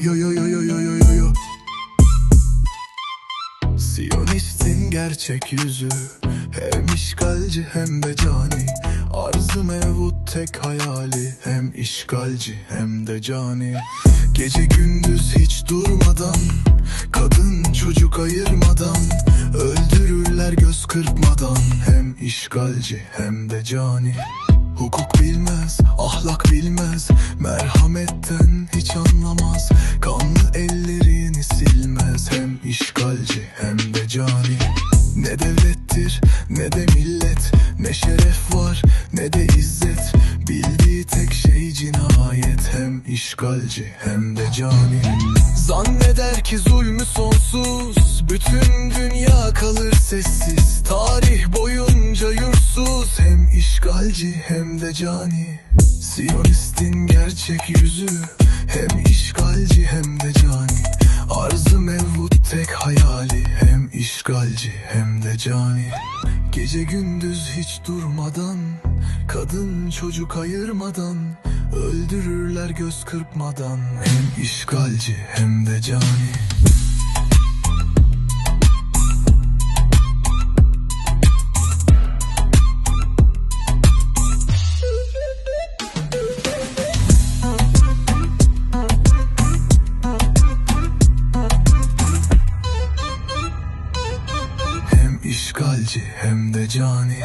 Yo yo yo yo yo yo yo yo. Siyonistin gerçek yüzü. Hem işgalci hem de cani. Arzı mevut tek hayali. Hem işgalci hem de cani. Gece gündüz hiç durmadan Kadın çocuk ayırmadan Öldürürler göz kırpmadan. Hem işgalci hem de cani Hukuk bilmez, ahlak bilmez Merhametten hiç anlamaz. Kanlı ellerini silmez Hem işgalci hem de cani. Ne devlettir ne de millet Ne şeref var ne de izzet. Bildiği tek şey cinayet Hem işgalci hem de cani. Zanneder ki zulmü sonsuz Bütün dünya kalır sessiz. Tarih Hem işgalci hem de cani. Siyonistin gerçek yüzü. Hem işgalci hem de cani. Arzı mevhut tek hayali. Hem işgalci hem de cani. Gece gündüz hiç durmadan Kadın çocuk ayırmadan Öldürürler göz kırpmadan. Hem işgalci hem de cani işgalci hem de cani